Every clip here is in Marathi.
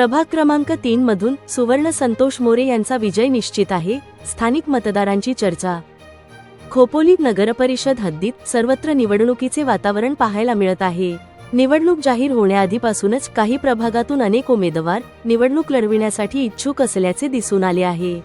प्रभाग क्रमांक तीन मधून सुवर्ण संतोष मोरे यांचा विजय निश्चित आहे स्थानिक मतदारांची चर्चा. खोपोली नगरपरिषद हद्दीत सर्वत्र निवडणुकीचे वातावरण पाहायला मिळत आहे. निवडणूक जाहीर होण्याआधीपासूनच काही प्रभागातून अनेक उमेदवार निवडणूक लढविण्यासाठी इच्छुक असल्याचे दिसून आले आहे.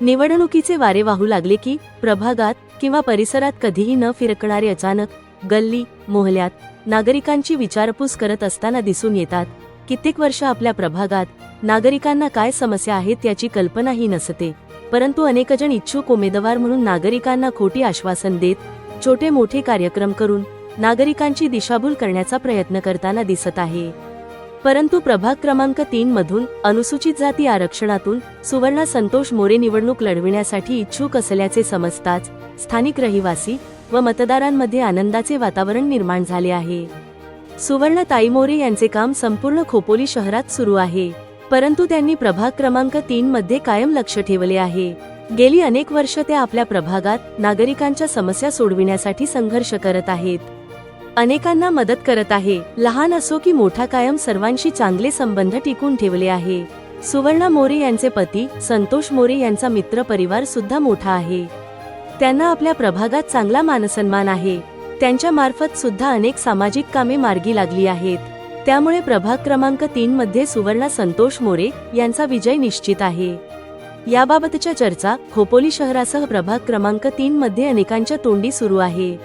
निवडणुकीचे वारे वाहू लागले की प्रभागात किंवा परिसरात कधीही न फिरकणारे अचानक गल्ली मोहल्यात नागरिकांची विचारपूस करत असताना दिसून येतात. कित्येक वर्ष आपल्या प्रभागात नागरिकांना काय समस्या आहेत याची कल्पनाही नसते. परंतु अनेकजण इच्छुक उमेदवार म्हणून नागरिकांना खोटी आश्वासन देत छोटे मोठे कार्यक्रम करून नागरिकांची दिशाभूल करण्याचा प्रयत्न करताना दिसत आहे. परंतु प्रभाग क्रमांक तीन मधून अनुसूचित जाती आरक्षणातून सुवर्ण संतोष मोरे निवडणूक लढविण्यासाठी इच्छुक असल्याचे समजताच स्थानिक रहिवासी व मतदारांमध्ये आनंदाचे वातावरण निर्माण झाले आहे. सुवर्ण ताईमोरे यांचे काम संपूर्ण खोपोली शहरात सुरू आहे. परंतु त्यांनी प्रभाग क्रमांक तीन मध्ये कायम लक्ष ठेवले आहे. गेली अनेक वर्ष त्या आपल्या प्रभागात नागरिकांच्या समस्या सोडविण्यासाठी संघर्ष करत आहेत. अनेकांना मदत करत आहे. लहान असो की मोठा कायम सर्वांशी चांगले संबंध टिकून ठेवले आहे. सुवर्ण मोरे यांचे पती संतोष मोरे यांचा मित्र परिवार सुद्धा मोठा आहे. त्यांना आपल्या प्रभागात चांगला मानसन्मान आहे. त्यांच्यामार्फत सुद्धा अनेक सामाजिक कामे मार्गी लागली आहेत. त्यामुळे प्रभाग क्रमांक तीन मध्ये सुवर्णा संतोष मोरे यांचा विजय निश्चित आहे. याबाबतच्या चर्चा खोपोली शहरासह प्रभाग क्रमांक तीन मध्ये अनेकांच्या तोंडी सुरू आहे.